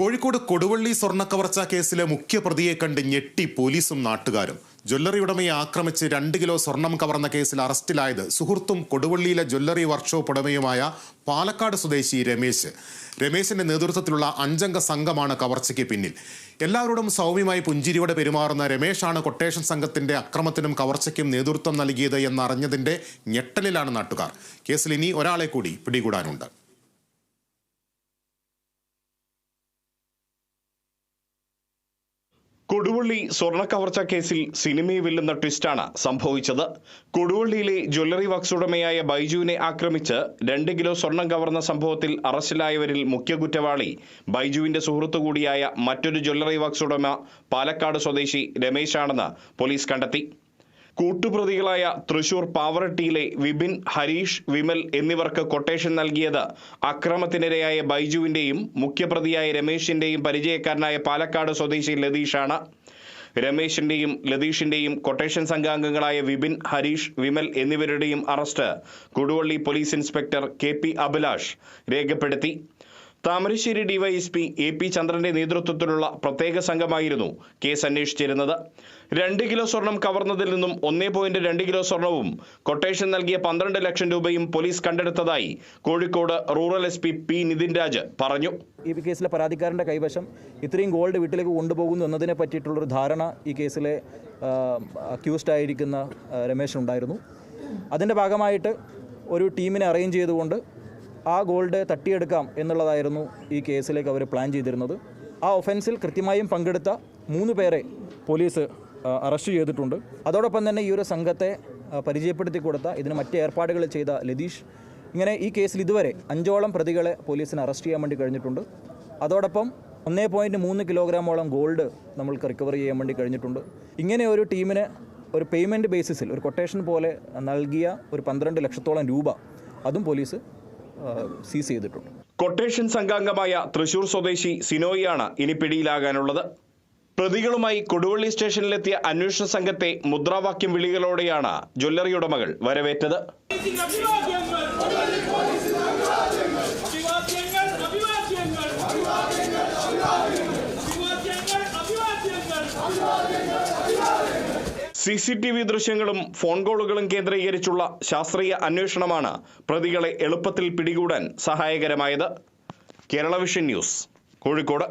കോഴിക്കോട് കൊടുവള്ളി സ്വർണക്കവർച്ചാ കേസിലെ മുഖ്യപ്രതിയെ കണ്ട് ഞെട്ടി പോലീസും നാട്ടുകാരും. ജ്വല്ലറി ഉടമയെ ആക്രമിച്ച് രണ്ട് കിലോ സ്വർണം കവർന്ന കേസിൽ അറസ്റ്റിലായത് സുഹൃത്തും കൊടുവള്ളിയിലെ ജ്വല്ലറി വർക്ക്ഷോപ്പ് ഉടമയുമായ പാലക്കാട് സ്വദേശി രമേശ്. രമേശിന്റെ നേതൃത്വത്തിലുള്ള അഞ്ചംഗ സംഘമാണ് കവർച്ചയ്ക്ക് പിന്നിൽ. എല്ലാവരോടും സൗമ്യമായി പുഞ്ചിരിയോടെ പെരുമാറുന്ന രമേശാണ് കൊട്ടേഷൻ സംഘത്തിന്റെ അക്രമത്തിനും കവർച്ചയ്ക്കും നേതൃത്വം നൽകിയത് എന്നറിഞ്ഞതിന്റെ ഞെട്ടലിലാണ് നാട്ടുകാർ. കേസിൽ ഇനി ഒരാളെ കൂടി പിടികൂടാനുണ്ട്. കൊടുവള്ളി സ്വർണ കവർച്ച കേസിൽ സിനിമയെ വെല്ലുന്ന ട്വിസ്റ്റാണ് സംഭവിച്ചത്. കൊടുവള്ളിയിലെ ജ്വല്ലറി വാക്സ് ഉടമയായ ബൈജുവിനെ ആക്രമിച്ച് രണ്ട് കിലോ സ്വർണം കവർന്ന സംഭവത്തിൽ അറസ്റ്റിലായവരിൽ മുഖ്യ കുറ്റവാളി ബൈജുവിന്റെ സുഹൃത്തു കൂടിയായ മറ്റൊരു ജ്വല്ലറി വാക്സ് ഉടമ പാലക്കാട് സ്വദേശി രമേശാണെന്ന് പോലീസ് കണ്ടെത്തി. കൂട്ടുപ്രതികളായ തൃശൂർ പാവറട്ടിയിലെ വിപിൻ ഹരീഷ് വിമൽ എന്നിവർക്ക് കൊട്ടേഷൻ നൽകിയത് അക്രമത്തിനിരയായ ബൈജുവിന്റെയും മുഖ്യപ്രതിയായ രമേശിന്റെയും പരിചയക്കാരനായ പാലക്കാട് സ്വദേശി ലതീഷാണ്. രമേശിന്റെയും ലതീഷിന്റെയും കൊട്ടേഷൻ സംഘാംഗങ്ങളായ Vipin Harish Vimal എന്നിവരുടെയും arrest Koduvally police inspector K P Abhilash രേഖപ്പെടുത്തി. താമരശ്ശേരി ഡിവൈഎസ്പി എ പി ചന്ദ്രന്റെ നേതൃത്വത്തിലുള്ള പ്രത്യേക സംഘമായിരുന്നു കേസ് അന്വേഷിച്ചിരുന്നത്. രണ്ട് കിലോ സ്വർണം കവർന്നതിൽ നിന്നും ഒന്നേ പോയിന്റ് രണ്ട് കിലോ സ്വർണവും കൊട്ടേഷൻ നൽകിയ പന്ത്രണ്ട് ലക്ഷം രൂപയും police കണ്ടെടുത്തതായി Kozhikode rural S P P Nithin Raj പറഞ്ഞു. ഈ കേസിലെ പരാതിക്കാരന്റെ കൈവശം ഇത്രയും ഗോൾഡ് വീട്ടിലേക്ക് കൊണ്ടുപോകുന്നു എന്നതിനെ പറ്റിയിട്ടുള്ളൊരു ധാരണ ഈ കേസിലെ അക്യൂസ്ഡ് ആയിരിക്കുന്ന രമേശ് ഉണ്ടായിരുന്നു. അതിന്റെ ഭാഗമായിട്ട് ഒരു ടീമിനെ അറേഞ്ച് ചെയ്തുകൊണ്ട് ആ ഗോൾഡ് തട്ടിയെടുക്കാം എന്നുള്ളതായിരുന്നു ഈ കേസിലേക്ക് അവർ പ്ലാൻ ചെയ്തിരുന്നത്. ആ ഒഫൻസിൽ കൃത്യമായും പങ്കെടുത്ത മൂന്ന് പേരെ പോലീസ് അറസ്റ്റ് ചെയ്തിട്ടുണ്ട്. അതോടൊപ്പം തന്നെ ഈ ഒരു സംഘത്തെ പരിചയപ്പെടുത്തി കൊടുത്ത ഇതിന് മറ്റ് ഏർപ്പാടുകൾ ചെയ്ത ലതീഷ്. ഇങ്ങനെ ഈ കേസിൽ ഇതുവരെ അഞ്ചോളം പ്രതികളെ പോലീസിന് അറസ്റ്റ് ചെയ്യാൻ വേണ്ടി കഴിഞ്ഞിട്ടുണ്ട്. അതോടൊപ്പം ഒന്നേ പോയിന്റ് മൂന്ന് കിലോഗ്രാമോളം ഗോൾഡ് നമ്മൾക്ക് റിക്കവർ ചെയ്യാൻ വേണ്ടി കഴിഞ്ഞിട്ടുണ്ട്. ഇങ്ങനെ ഒരു ടീമിന് ഒരു പേയ്മെന്റ് ബേസിസിൽ ഒരു കൊട്ടേഷൻ പോലെ നൽകിയ ഒരു പന്ത്രണ്ട് ലക്ഷത്തോളം രൂപ അതും പോലീസ് സീസ് ചെയ്തിട്ടുണ്ട്. കൊട്ടേഷൻ സംഘാംഗമായ തൃശൂർ സ്വദേശി സിനോയിയാണ് ഇനി പിടിയിലാകാനുള്ളത്. പ്രതികളുമായി കൊടുവള്ളി സ്റ്റേഷനിലെത്തിയ അന്വേഷണ സംഘത്തെ മുദ്രാവാക്യം വിളികളോടെയാണ് ജ്വല്ലറി ഉടമകൾ വരവേറ്റത്. സി സി ടി വി ദൃശ്യങ്ങളും ഫോൺ കോളുകളും കേന്ദ്രീകരിച്ചുള്ള ശാസ്ത്രീയ അന്വേഷണമാണ് പ്രതികളെ എളുപ്പത്തിൽ പിടികൂടാൻ സഹായകരമായത്. Kerala vision news Kozhikode.